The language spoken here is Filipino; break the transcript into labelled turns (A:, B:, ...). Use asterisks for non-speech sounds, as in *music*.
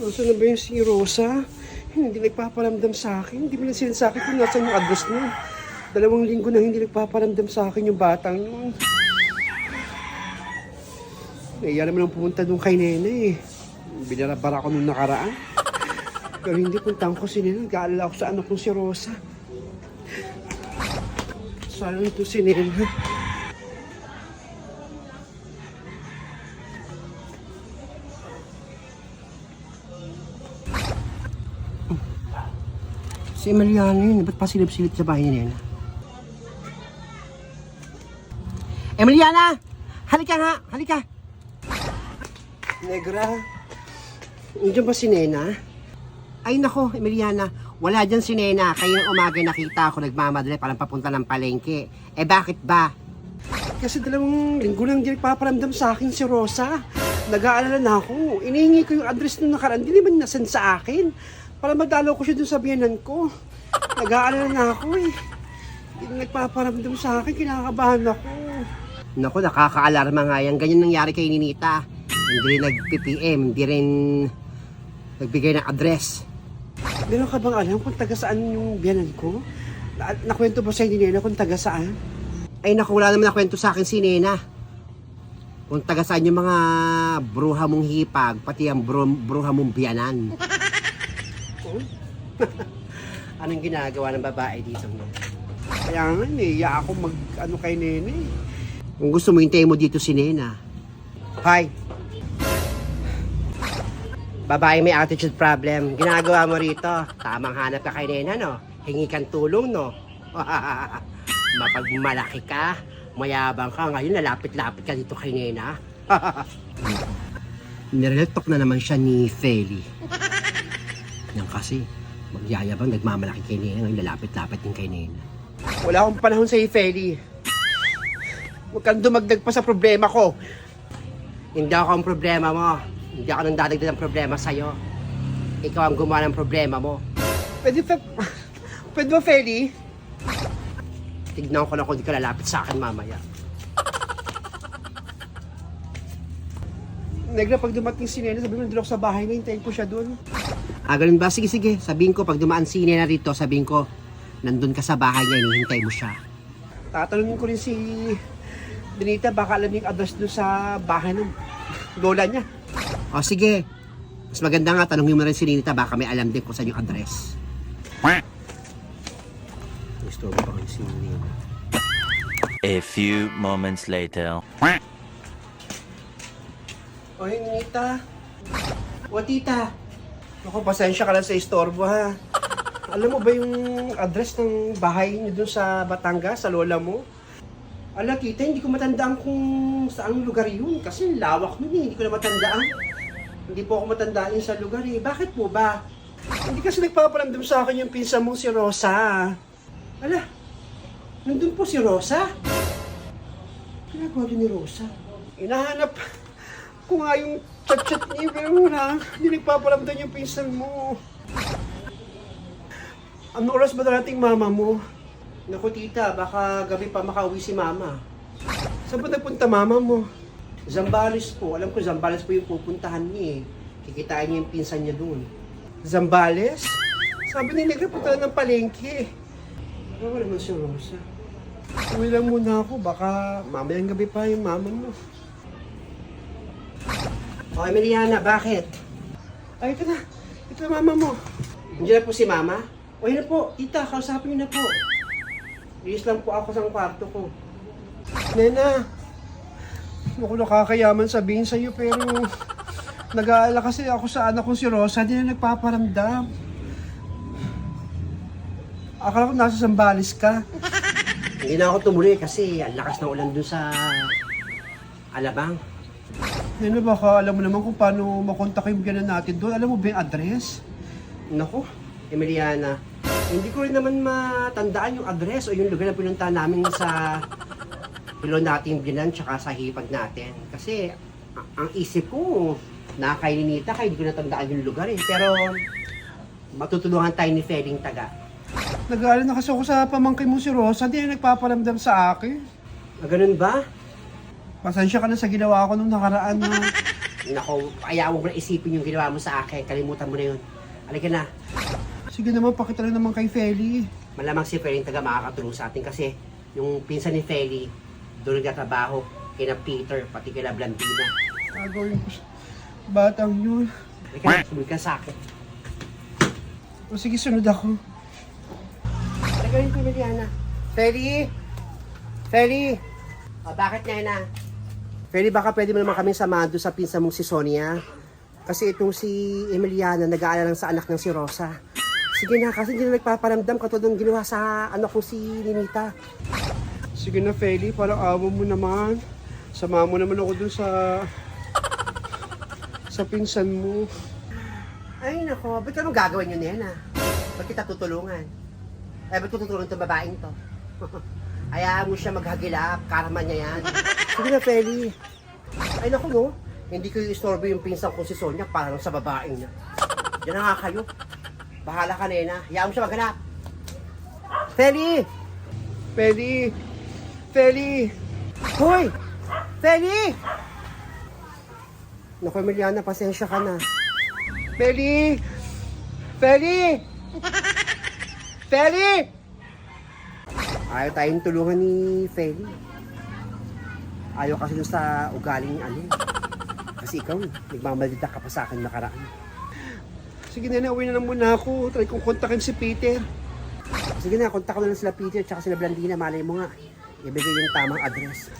A: Nasaan na ba yung si Rosa? Hindi nagpaparamdam sa akin. Hindi mo na sinasabi kung nasaan yung address niya. Dalawang linggo na hindi nagpaparamdam sa akin yung batang yun. Naiya naman ang pumunta doon kay Nene eh. Binarabara ko nung nakaraan. Pero hindi puntahan ko si Nene. Nag-aalala ako sa anak kong si Rosa. Saan ito si Nene? Si Emiliano yun, ba't pa silip-silip sa bahay ni Nena? Emiliana! Halika nga! Halika! Negra, nandiyan ba si Nena? Ay nako, Emiliana, wala dyan si Nena. Kaya ng umaga nakita ako nagmamadali parang papunta ng palengke. Eh bakit ba? Kasi dalawang linggo lang di nagpaparamdam sa akin si Rosa. Nag-aalala na ako. Inihingi ko yung address nung nakaraan. Hindi naman nasan sa akin. Para madalaw ko siya dun sa biyanan ko. Nag-aalala na ako eh. Nagpaparamdam sa akin. Kinakabahan ako. Naku, nakaka-alarma nga yan. Ganyan nangyari kay Ninita. Hindi rin nag-PPM. Hindi rin nagbigay ng address. Meron ka bang alam kung taga saan yung biyanan ko? Na nakwento ba sa ni Nena kung taga saan? Ay naku, wala naman nakwento sa akin si Nena. Kung taga saan yung mga bruha mong hipag, pati ang bru bruha mong biyanan. *laughs* Anong ginagawa ng babae dito mo? Kaya nga, niya ako mag, ano kay Nene. Kung gusto mo, hintayin mo dito si Nena. Hi. Babae may attitude problem. Ginagawa mo rito. Tamang hanap ka kay Nena, no? Hingi kang tulong, no? *laughs* Mapagmalaki ka, mayabang ka. Ngayon, lalapit-lapit ka dito kay Nena. *laughs* Nireltok na naman siya ni Feli. Yan kasi, magyayabang nagmamalaki kay Nena. Ngayon, lalapit-lapit din kay Nena. Wala akong panahon sa Feli. Huwag kang dumagdag pa sa problema ko. Hindi ako ang problema mo. Hindi ako nang dadagdag ng problema sa'yo. Ikaw ang gumawa ng problema mo. Pwede pa... *laughs* Pwede ba, Feli? Tignan ko lang kung di ka lalapit sa akin mamaya. Negra, pag dumating si Nena, sabi mo, nandun sa bahay na, hintayin ko siya doon. Ah, ganun ba? Sige, sige. Sabihin ko, pag dumaan si Nena rito, sabihin ko, nandun ka sa bahay niya, hinihintay mo siya. Tatanungin ko rin si Benita, baka alam yung address doon sa bahay ng lola niya. O sige. Mas maganda nga, tanongin mo rin si Ninita, baka may alam din kung saan yung address. Gusto mo pa kayo si Nina.
B: A few moments later.
A: O, Ninita. O, tita. Ako, pasensya ka lang sa istorbo, ha. Alam mo ba yung address ng bahay niyo doon sa Batangas, sa lola mo? Ala, tita, hindi ko matandaan kung saang lugar yun. Kasi lawak nun eh, hindi ko na matandaan. Hindi po ako matandaan sa lugar eh. Bakit po ba? Hindi kasi nagpaparamdam sa akin yung pinsa mong si Rosa. Ala, nandun po si Rosa? Ginagawa din ni Rosa. Inahanap ko nga yung chat-chat niya, pero wala. Hindi nagpaparamdam yung pinsan mo. Ano oras ba darating mama mo? Naku tita, baka gabi pa makauwi si mama. Saan ba nagpunta mama mo? Zambales po. Alam ko Zambales po yung pupuntahan niya eh. Kikitain niya yung pinsan niya doon. Zambales? Sabi ni Negra, punta ng palengke. Wala naman si Rosa. Uwi lang muna ako, baka mamayang gabi pa yung mama mo. O, Emiliana, bakit? Ay, ito na. Ito na mama mo. Nandiyan na po si mama? O, yun na po. Tita, kausapin niyo na po. Bilis lang po ako sa kwarto ko. Nena, ako nakakayaman sabihin sa'yo pero nag-aalala kasi ako sa anak kong si Rosa, di na nagpaparamdam. Akala ko nasa Sambales ka. Hindi na ako tumuloy kasi ang lakas ng ulan dun sa Alabang. Nena, baka alam mo naman kung paano makontak yung biyanan natin doon. Alam mo ba yung address? Nako, Emiliana, hindi ko rin naman matandaan yung address o yung lugar na pinuntahan namin sa pilon nating binan tsaka sa hipag natin. Kasi ang isip ko, nakakaininita kaya hindi ko natandaan yung lugar eh. Pero matutulungan tayo ni Feling Taga. Nag-aalala na kasi ako sa pamangkin mo si Rosa, hindi na nagpaparamdam sa akin. Ah, ganun ba? Pasensya ka na sa ginawa ko nung nakaraan na *laughs* Nako, ayaw mo na isipin yung ginawa mo sa akin. Kalimutan mo na yun. Halika na.
C: Sige naman, pakita lang naman kay Feli.
A: Malamang si Feli yung taga makakatulong sa atin kasi yung pinsan ni Feli, doon nagtatrabaho kina Peter, pati kina Blandina.
C: Gagawin ko siya. Batang yun.
A: Halika na, sumunod ka sa akin.
C: O sige, sunod ako.
A: Halika rin ko. Feli! Feli! O, bakit nga Feli, baka pwede mo naman kami samahan doon sa pinsan mong si Sonia. Kasi itong si Emiliana, nag-aalala lang sa anak ng si Rosa. Sige na, kasi hindi na nagpaparamdam katulad ng ginawa sa anak ko si Ninita.
C: Sige na, Feli, parang awa mo naman. Sama mo naman ako dun sa... sa pinsan mo.
A: Ay, nako, ba't anong gagawin yun, Nena? Ba't kita tutulungan? Eh, ba't tutulungan itong babaeng to? *laughs* Hayaan mo siya maghagilap, karma niya yan. Sige na, Feli. Ay, naku, no? Hindi ko istorbo yung pinsan ko si Sonia parang sa babaeng niya. Yan na nga kayo. Bahala ka, Nena. Hayaan mo siya maghanap. Feli!
C: Feli! Feli!
A: Hoy! Feli! Naku, Emiliana, pasensya ka na.
C: Feli! Feli! Feli!
A: Ayaw tayong tulungan ni Feli. Ayaw kasi dun sa ugaling ano. eh. Kasi ikaw, nagmamalita ka pa sa akin nakaraan.
C: Sige na, uwi na lang muna ako. Try kong kontakin si Peter.
A: Sige na, kontak ko na lang sila Peter at sila Blandina. Malay mo nga, ibigay yung tamang address.